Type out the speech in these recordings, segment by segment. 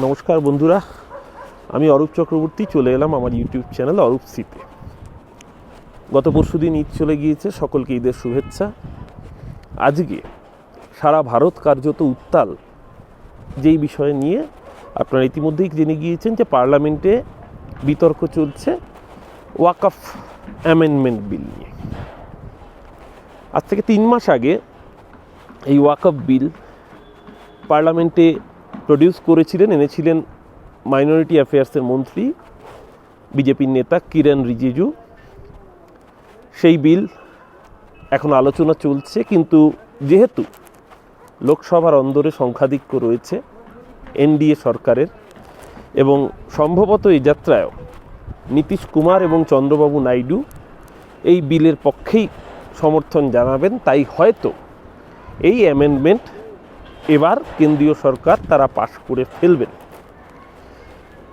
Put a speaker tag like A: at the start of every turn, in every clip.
A: নমস্কার বন্ধুরা, আমি অরূপ চক্রবর্তী, চলে এলাম আমার ইউটিউব চ্যানেল অরূপ সিতে গত পরশু দিন ঈদ চলে গিয়েছে, সকলকে ঈদের শুভেচ্ছা। আজকে সারা ভারত কার্যত উত্তাল, যেই বিষয় নিয়ে আপনারা ইতিমধ্যেই জেনে গিয়েছেন যে পার্লামেন্টে বিতর্ক চলছে ওয়াকফ অ্যামেন্ডমেন্ট বিল নিয়ে। আজ থেকে তিন মাস আগে এই ওয়াকফ বিল পার্লামেন্টে প্রডিউস করেছিলেন, এনেছিলেন মাইনরিটি অ্যাফেয়ার্সের মন্ত্রী, বিজেপির নেতা কিরণ রিজিজু। সেই বিল এখন আলোচনা চলছে, কিন্তু যেহেতু লোকসভার অন্দরে সংখ্যাধিক্য রয়েছে এনডিএ সরকারের এবং সম্ভবত এই যাত্রায়ও নীতিশ কুমার এবং চন্দ্রবাবু নাইডু এই বিলের পক্ষেই সমর্থন জানাবেন, তাই হয়তো এই অ্যামেন্ডমেন্ট এবার কেন্দ্রীয় সরকার তারা পাশ করে ফেলবেন।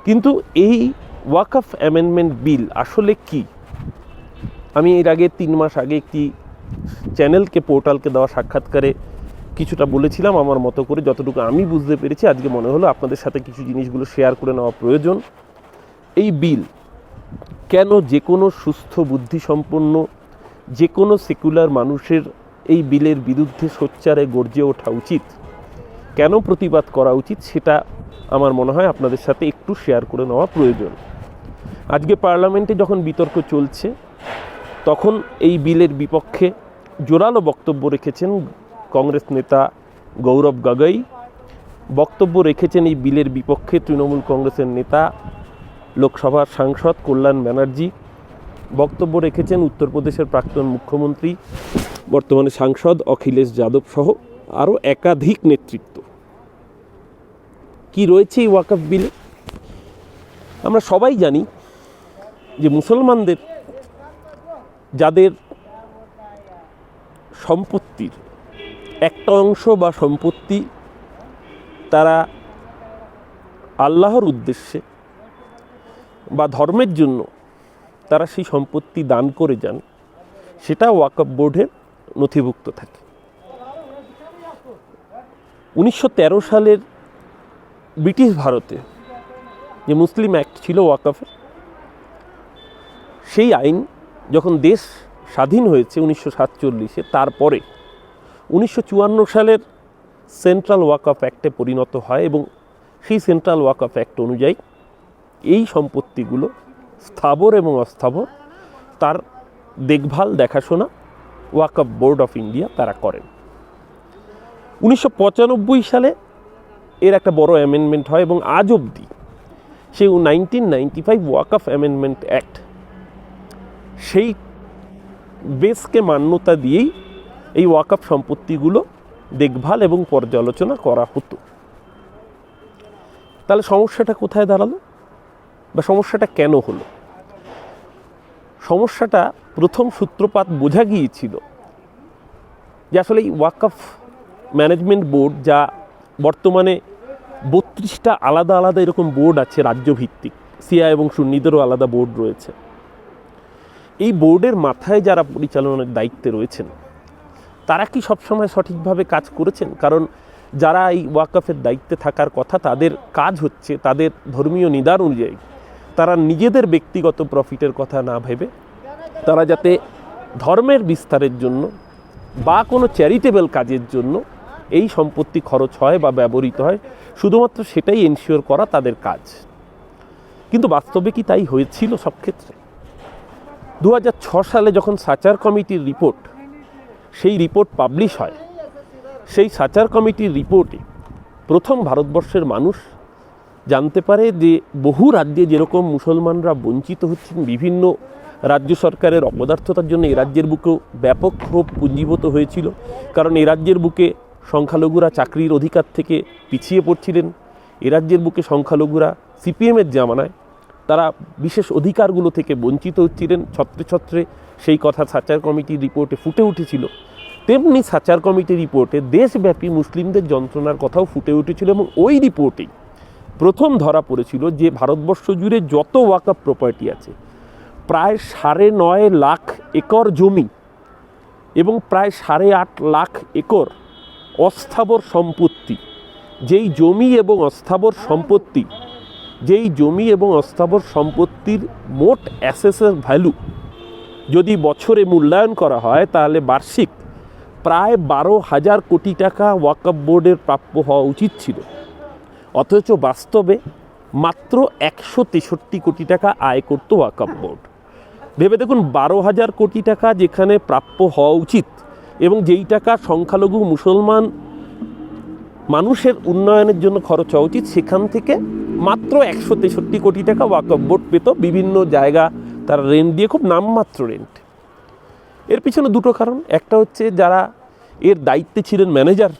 A: কিন্তু এই ওয়াকফ অ্যামেন্ডমেন্ট বিল আসলে কি? আমি এর আগে তিন মাস আগে একটি চ্যানেলকে, পোর্টালকে দেওয়া সাক্ষাৎকারে কিছুটা বলেছিলাম আমার মতো করে, যতটুকু আমি বুঝতে পেরেছি। আজকে মনে হলো আপনাদের সাথে কিছু জিনিসগুলো শেয়ার করে নেওয়া প্রয়োজন। এই বিল কেন যে কোনো সুস্থ বুদ্ধিসম্পন্ন, যে কোনো সেকুলার মানুষের এই বিলের বিরুদ্ধে সোচ্চারে গর্জে ওঠা উচিত? কেন প্রতিবাদ করা উচিত সেটা আমার মনে হয় আপনাদের সাথে একটু শেয়ার করে নেওয়া প্রয়োজন। আজকে পার্লামেন্টে যখন বিতর্ক চলছে, তখন এই বিলের বিপক্ষে জোরালো বক্তব্য রেখেছেন কংগ্রেস নেতা গৌরব গগৈ। বক্তব্য রেখেছেন এই বিলের বিপক্ষে তৃণমূল কংগ্রেসের নেতা, লোকসভার সাংসদ কল্যাণ ব্যানার্জি। বক্তব্য রেখেছেন উত্তরপ্রদেশের প্রাক্তন মুখ্যমন্ত্রী, বর্তমানে সাংসদ অখিলেশ যাদব সহ আরও একাধিক নেতৃত্ব। কি রয়েছে এই ওয়াকফ বিলে? আমরা সবাই জানি যে মুসলমানদের, যাদের সম্পত্তির একটা অংশ বা সম্পত্তি তারা আল্লাহর উদ্দেশ্যে বা ধর্মের জন্য তারা সেই সম্পত্তি দান করে যান, সেটা ওয়াকফ বোর্ডের নথিভুক্ত থাকে। উনিশশো তেরো সালের ব্রিটিশ ভারতে যে মুসলিম অ্যাক্ট ছিল ওয়াকফের সেই আইন যখন দেশ স্বাধীন হয়েছে উনিশশো সাতচল্লিশে, তারপরে উনিশশো চুয়ান্ন সালের সেন্ট্রাল ওয়াকফ অ্যাক্টে পরিণত হয় এবং সেই সেন্ট্রাল ওয়াকফ অ্যাক্ট অনুযায়ী এই সম্পত্তিগুলো স্থাবর এবং অস্থাবর, তার দেখভাল, দেখাশোনা ওয়াকফ বোর্ড অফ ইন্ডিয়া তারা করেন। উনিশশো পঁচানব্বই সালে এর একটা বড় অ্যামেন্ডমেন্ট হয় এবং আজ অবধি সেই nineteen ninety five Waqf amendment act সেই বেসকে মান্যতা দিয়েই এই ওয়াকফ সম্পত্তিগুলো দেখভাল এবং পর্যালোচনা করা হতো। তাহলে সমস্যাটা কোথায় দাঁড়াল বা সমস্যাটা কেন হলো? সমস্যাটা প্রথম সূত্রপাত বোঝা গিয়েছিল যে আসলে এই ওয়াকফ ম্যানেজমেন্ট বোর্ড যা বর্তমানে বত্রিশটা আলাদা আলাদা এরকম বোর্ড আছে রাজ্যভিত্তিক। সিয়া এবং সুন্নিদেরও আলাদা বোর্ড রয়েছে। এই বোর্ডের মাথায় যারা পরিচালনার দায়িত্বে রয়েছেন, তারা কি সবসময় সঠিকভাবে কাজ করেছেন? কারণ যারা এই ওয়াকফের দায়িত্বে থাকার কথা, তাদের কাজ হচ্ছে, তাদের ধর্মীয় নিদার অনুযায়ী তারা নিজেদের ব্যক্তিগত প্রফিটের কথা না ভেবে তারা যাতে ধর্মের বিস্তারের জন্য বা কোনো চ্যারিটেবল কাজের জন্য এই সম্পত্তি খরচ হয় বা ব্যবহৃত হয়, শুধুমাত্র সেটাই এনশিওর করা তাদের কাজ। কিন্তু বাস্তবে কি তাই হয়েছিল সব ক্ষেত্রে? দু সালে যখন সাচার কমিটির রিপোর্ট, সেই রিপোর্ট পাবলিশ হয়, সেই সাচার কমিটির রিপোর্টে প্রথম ভারতবর্ষের মানুষ জানতে পারে যে বহু রাজ্যে যেরকম মুসলমানরা বঞ্চিত হচ্ছেন, বিভিন্ন রাজ্য সরকারের অপদার্থতার জন্য এ রাজ্যের বুকেও ব্যাপক ক্ষোভ পুঞ্জীভূত হয়েছিল। কারণ এ রাজ্যের বুকে সংখ্যালঘুরা চাকরির অধিকার থেকে পিছিয়ে পড়ছিলেন। এ রাজ্যের বুকে সংখ্যালঘুরা সিপিএমের জামানায়। তারা বিশেষ অধিকারগুলো থেকে বঞ্চিত হচ্ছিলেন ছত্রে ছত্রে। সেই কথা সাচার কমিটির রিপোর্টে ফুটে উঠেছিল। তেমনি সাচার কমিটির রিপোর্টে দেশব্যাপী মুসলিমদের যন্ত্রণার কথাও ফুটে উঠেছিল এবং ওই রিপোর্টেই প্রথম ধরা পড়েছিল যে ভারতবর্ষ জুড়ে যত ওয়াকআপ প্রপার্টি আছে, প্রায় সাড়ে নয় লাখ একর জমি এবং প্রায় সাড়ে আট লাখ একর অস্থাবর সম্পত্তি। যেই জমি এবং অস্থাবর সম্পত্তি, যেই জমি এবং অস্থাবর সম্পত্তির মোট অ্যাসেসের ভ্যালু যদি বছরে মূল্যায়ন করা হয়, তাহলে বার্ষিক প্রায় বারো হাজার কোটি টাকা ওয়াকআপ বোর্ডের প্রাপ্য হওয়া উচিত ছিল। অথচ বাস্তবে মাত্র একশো তেষট্টি কোটি টাকা আয় করতো ওয়াকআপ বোর্ড। ভেবে দেখুন, বারো হাজার কোটি টাকা যেখানে প্রাপ্য হওয়া উচিত এবং যেই টাকা সংখ্যালঘু মুসলমান মানুষের উন্নয়নের জন্য খরচ হওয়া উচিত, সেখান থেকে মাত্র একশো তেষট্টি কোটি টাকা ওয়াকআপ বোর্ড পেত। বিভিন্ন জায়গা তারা রেন্ট দিয়ে, খুব নামমাত্র রেন্ট এর পিছনে দুটো কারণ। একটা হচ্ছে যারা এর দায়িত্বে ছিলেন ম্যানেজার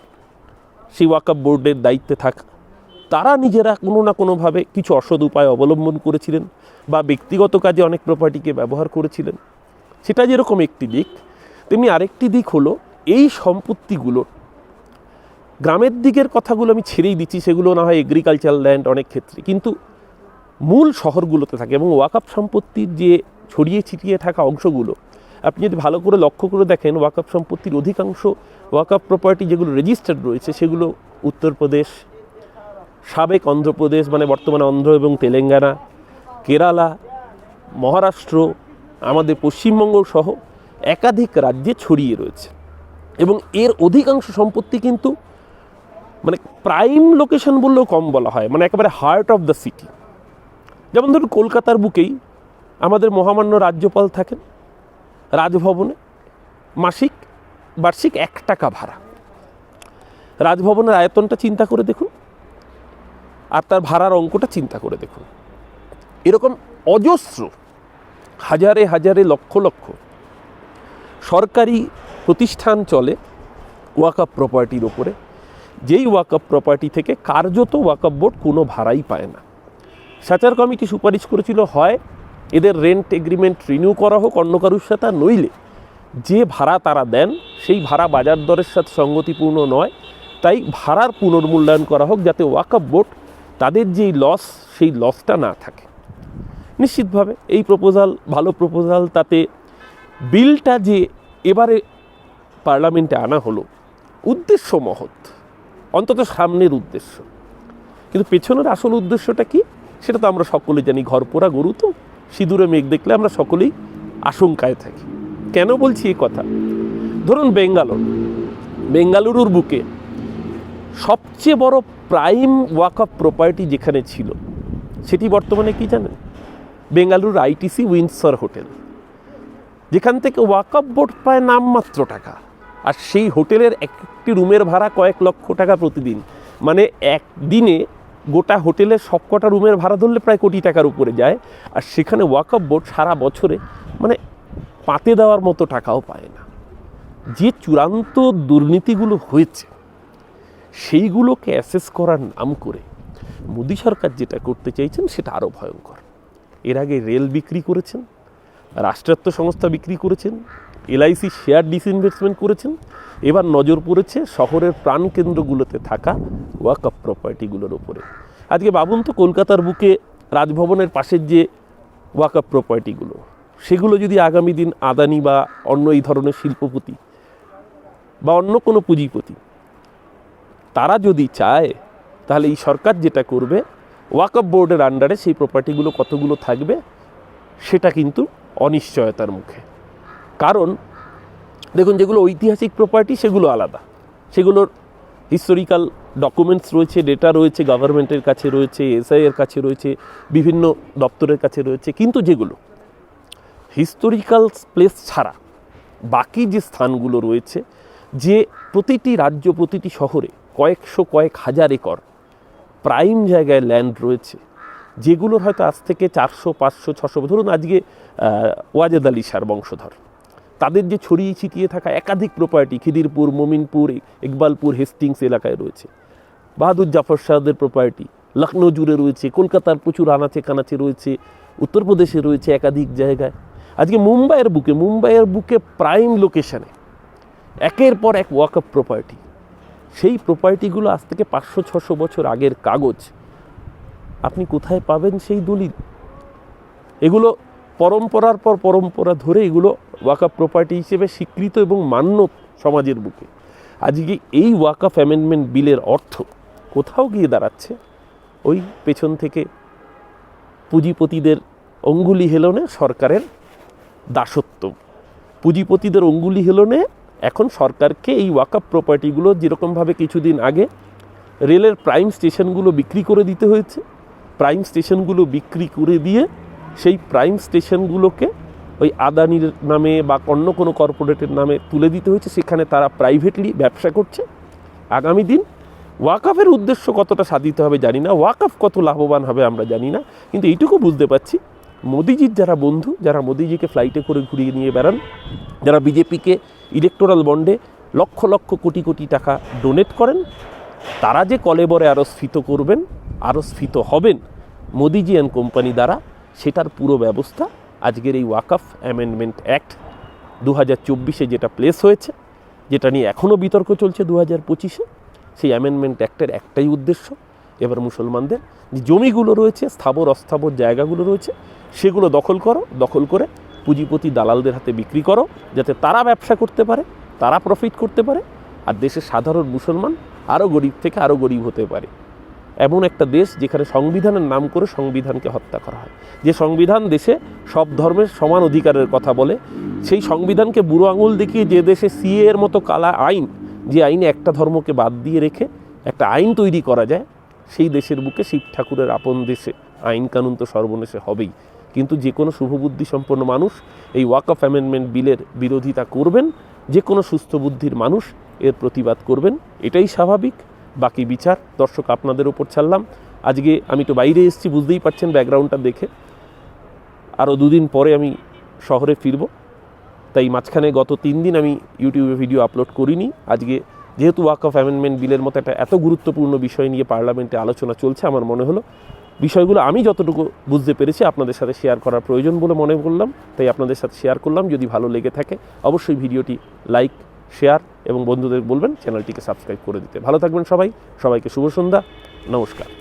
A: সেই ওয়াকআপ বোর্ডের দায়িত্বে থাকা, তারা নিজেরা কোনো না কোনোভাবে কিছু অসৎ উপায় অবলম্বন করেছিলেন বা ব্যক্তিগত কাজে অনেক প্রপার্টিকে ব্যবহার করেছিলেন। সেটা যেরকম একটি দিক তেমনি আরেকটি দিক হলো, এই সম্পত্তিগুলো, গ্রামের দিকের কথাগুলো আমি ছেড়েই দিচ্ছি, সেগুলো না হয় এগ্রিকালচার ল্যান্ড অনেক ক্ষেত্রে, কিন্তু মূল শহরগুলোতে থাকে এবং ওয়াকআপ সম্পত্তির যে ছড়িয়ে ছিটিয়ে থাকা অংশগুলো, আপনি যদি ভালো করে লক্ষ্য করে দেখেন ওয়াকআপ সম্পত্তির অধিকাংশ ওয়াকআপ প্রপার্টি যেগুলো রেজিস্টার্ড রয়েছে, সেগুলো উত্তরপ্রদেশ, সাবেক অন্ধ্রপ্রদেশ মানে বর্তমানে অন্ধ্র এবং তেলেঙ্গানা, কেরালা, মহারাষ্ট্র, আমাদের পশ্চিমবঙ্গ সহ একাধিক রাজ্যে ছড়িয়ে রয়েছে। এবং এর অধিকাংশ সম্পত্তি কিন্তু মানে প্রাইম লোকেশন বললেও কম বলা হয় মানে একেবারে হার্ট অফ দ্য সিটি যেমন ধরুন কলকাতার বুকেই আমাদের মহামান্য রাজ্যপাল থাকেন, রাজভবনে মাসিক, বার্ষিক এক টাকা ভাড়া। রাজভবনের আয়তনটা চিন্তা করে দেখুন, আর তার ভাড়ার অঙ্কটা চিন্তা করে দেখুন। এরকম অজস্র, হাজারে হাজারে লক্ষ লক্ষ সরকারি প্রতিষ্ঠান চলে ওয়াকআপ প্রপার্টির ওপরে। যেই ওয়াকআপ প্রপার্টি থেকে কার্যত ওয়াকআপ বোর্ড কোনো ভাড়াই পায় না। সাচার কমিটি সুপারিশ করেছিল, হয় এদের রেন্ট এগ্রিমেন্ট রিনিউ করা হোক অন্য কারুর সাথে নইলে যে ভাড়া তারা দেন, সেই ভাড়া বাজার দরের সাথে সঙ্গতিপূর্ণ নয়। তাই ভাড়ার পুনর্মূল্যায়ন করা হোক, যাতে ওয়াকআপ বোর্ড তাদের যেই লস সেই লসটা না থাকে। নিশ্চিতভাবে এই প্রপোজাল ভালো প্রপোজাল তাতে বিলটা যে এবারে পার্লামেন্টে আনা হলো, উদ্দেশ্য মহৎ, অন্তত সামনের উদ্দেশ্য। কিন্তু পেছনের আসল উদ্দেশ্যটা কি? সেটা তো আমরা সকলে জানি, ঘর পোড়া গরু তো, সিঁদুরে মেঘ দেখলে আমরা সকলেই আশঙ্কায় থাকি। কেন বলছি এই কথা? ধরুন বেঙ্গালোর। বেঙ্গালুরুর বুকে সবচেয়ে বড় প্রাইম ওয়াক অফ প্রপার্টি যেখানে ছিল, সেটি বর্তমানে কি জানেন? Bengaluru ITC Windsor hotel. যেখান থেকে ওয়াকআপ বোর্ড পায় নামমাত্র টাকা। আর সেই হোটেলের একটি রুমের ভাড়া কয়েক লক্ষ টাকা প্রতিদিন। মানে একদিনে গোটা হোটেলের সবকটা রুমের ভাড়া ধরলে প্রায় কোটি টাকার উপরে যায়। আর সেখানে ওয়াকআপ বোর্ড সারা বছরে মানে পাতে দেওয়ার মতো টাকাও পায় না। যে চূড়ান্ত দুর্নীতিগুলো হয়েছে, সেইগুলোকে অ্যাসেস করার নাম করে মোদী সরকার যেটা করতে চাইছেন সেটা আরও ভয়ঙ্কর। এর আগে রেল বিক্রি করেছেন রাষ্ট্রায়ত্ত সংস্থা বিক্রি করেছেন, এলআইসি শেয়ার ডিসইনভেস্টমেন্ট করেছেন, এবার নজর পড়েছে শহরের প্রাণকেন্দ্রগুলোতে থাকা ওয়াকআপ প্রপার্টিগুলোর ওপরে আজকে বাবুন তো, কলকাতার বুকে রাজভবনের পাশের যে ওয়াকআপ প্রপার্টিগুলো সেগুলো যদি আগামী দিন আদানি বা অন্য এই ধরনের শিল্পপতি বা অন্য কোনো পুঁজিপতি, তারা যদি চায়, তাহলে এই সরকার যেটা করবে ওয়াকআপ বোর্ডের আন্ডারে সেই প্রপার্টিগুলো কতগুলো থাকবে, সেটা কিন্তু অনিশ্চয়তার মুখে। কারণ, দেখুন, যেগুলো ঐতিহাসিক প্রপার্টি সেগুলো আলাদা। সেগুলোর হিস্টোরিক্যাল ডকুমেন্টস রয়েছে ডেটা রয়েছে গভর্নমেন্টের কাছে রয়েছে এসআই এর কাছে রয়েছে, বিভিন্ন দপ্তরের কাছে রয়েছে। কিন্তু যেগুলো হিস্টোরিক্যাল প্লেস ছাড়া বাকি যে স্থানগুলো রয়েছে, যে প্রতিটি রাজ্য, প্রতিটি শহরে কয়েকশো কয়েক হাজার একর প্রাইম জায়গায় ল্যান্ড রয়েছে যেগুলোর হয়তো আজ থেকে চারশো, পাঁচশো, ছশো, ধরুন আজকে ওয়াজেদ আলী শাহর বংশধর। তাদের যে ছড়িয়ে ছিটিয়ে থাকা একাধিক প্রপার্টি খিদিরপুর, মোমিনপুর, ইকবালপুর, হেস্টিংস এলাকায় রয়েছে। বাহাদুর জাফর শাহদের প্রপার্টি লখনৌ জুড়ে রয়েছে, কলকাতার প্রচুর আনাচে কানাচে রয়েছে, উত্তরপ্রদেশে রয়েছে একাধিক জায়গায়। আজকে মুম্বাইয়ের বুকে মুম্বাইয়ের বুকে প্রাইম লোকেশানে একের পর এক ওয়াকআপ প্রপার্টি সেই প্রপার্টিগুলো আজ থেকে পাঁচশো, ছশো বছর আগের কাগজ। আপনি কোথায় পাবেন সেই দলিল। এগুলো পরম্পরার পর পরম্পরা ধরে এগুলো ওয়াকআপ প্রপার্টি হিসেবে স্বীকৃত এবং মান্য সমাজের বুকে। আজকে এই ওয়াকআপ অ্যামেন্ডমেন্ট বিলের অর্থ কোথাও গিয়ে দাঁড়াচ্ছে? ওই পেছন থেকে পুঁজিপতিদের অঙ্গুলি হেলনে সরকারের দাসত্ব। পুঁজিপতিদের অঙ্গুলি হেলনে এখন সরকারকে এই ওয়াকআপ প্রপার্টিগুলো যেরকমভাবে কিছুদিন আগে রেলের প্রাইম স্টেশনগুলো বিক্রি করে দিতে হয়েছে প্রাইম স্টেশনগুলো বিক্রি করে দিয়ে সেই প্রাইম স্টেশনগুলোকে ওই আদানির নামে বা অন্য কোনো কর্পোরেটের নামে তুলে দিতে হয়েছে। সেখানে তারা প্রাইভেটলি ব্যবসা করছে। আগামী দিন ওয়াকআফের উদ্দেশ্য কতটা সাধিত হবে জানি না। ওয়াকআফ কত লাভবান হবে আমরা জানি না। কিন্তু এইটুকু বুঝতে পারছি, মোদিজির যারা বন্ধু, যারা মোদিজিকে ফ্লাইটে করে ঘুরিয়ে নিয়ে বেড়ান, যারা বিজেপিকে ইলেকটোরাল বন্ডে লক্ষ লক্ষ কোটি কোটি টাকা ডোনেট করেন, তারা যে কলেবরে আরও স্ফীত করবেন আরও স্ফীত হবেন মোদিজি অ্যান্ড কোম্পানি দ্বারা, সেটার পুরো ব্যবস্থা আজকের এই ওয়াকআফ অ্যামেন্ডমেন্ট অ্যাক্ট দু হাজার চব্বিশে যেটা প্লেস হয়েছে, যেটা নিয়ে এখনও বিতর্ক চলছে দু হাজার পঁচিশে, সেই অ্যামেন্ডমেন্ট অ্যাক্টের একটাই উদ্দেশ্য। এবার মুসলমানদের যে জমিগুলো রয়েছে, স্থাবর, অস্থাবর জায়গাগুলো রয়েছে, সেগুলো দখল করো, দখল করে পুঁজিপতি দালালদের হাতে বিক্রি করো, যাতে তারা ব্যবসা করতে পারে, তারা প্রফিট করতে পারে, আর দেশের সাধারণ মুসলমান আরও গরিব থেকে আরও গরিব হতে পারে। এমন একটা দেশ যেখানে সংবিধানের নাম করে সংবিধানকে হত্যা করা হয়। যে সংবিধান দেশে সব ধর্মের সমান অধিকারের কথা বলে, সেই সংবিধানকে বুড়ো আঙুল দেখিয়ে যে দেশে সিএ এর মতো কালা আইন, যে আইনে একটা ধর্মকে বাদ দিয়ে রেখে একটা আইন তৈরি করা যায়, সেই দেশের বুকে শিব ঠাকুরের আপন দেশে আইন কানুন তো সর্বনেশে হবেই। কিন্তু যে কোনো শুভবুদ্ধি সম্পন্ন মানুষ এই ওয়াক অফ অ্যামেন্ডমেন্ট বিলের বিরোধিতা করবেন, যে কোনো সুস্থ বুদ্ধির মানুষ এর প্রতিবাদ করবেন, এটাই স্বাভাবিক। বাকি বিচার, দর্শক আপনাদের ওপর ছাড়লাম। আজকে আমি তো বাইরে এসেছি, বুঝতেই পারছেন ব্যাকগ্রাউন্ডটা দেখে। আরও দুদিন পরে আমি শহরে ফিরব। তাই মাঝখানে গত তিন দিন আমি ইউটিউবে ভিডিও আপলোড করিনি। আজকে যেহেতু ওয়াক অফ অ্যামেন্ডমেন্ট বিলের মতো একটা এত গুরুত্বপূর্ণ বিষয় নিয়ে পার্লামেন্টে আলোচনা চলছে, আমার মনে হলো, বিষয়গুলো আমি যতটুকু বুঝতে পেরেছি আপনাদের সাথে শেয়ার করার প্রয়োজন বলে মনে করলাম। তাই আপনাদের সাথে শেয়ার করলাম। যদি ভালো লেগে থাকে, অবশ্যই ভিডিওটি লাইক শেয়ার এবং বন্ধুদের বলবেন চ্যানেলটিকে সাবস্ক্রাইব করে দিতে। ভালো থাকবেন সবাই। সবাইকে শুভ সন্ধ্যা। নমস্কার।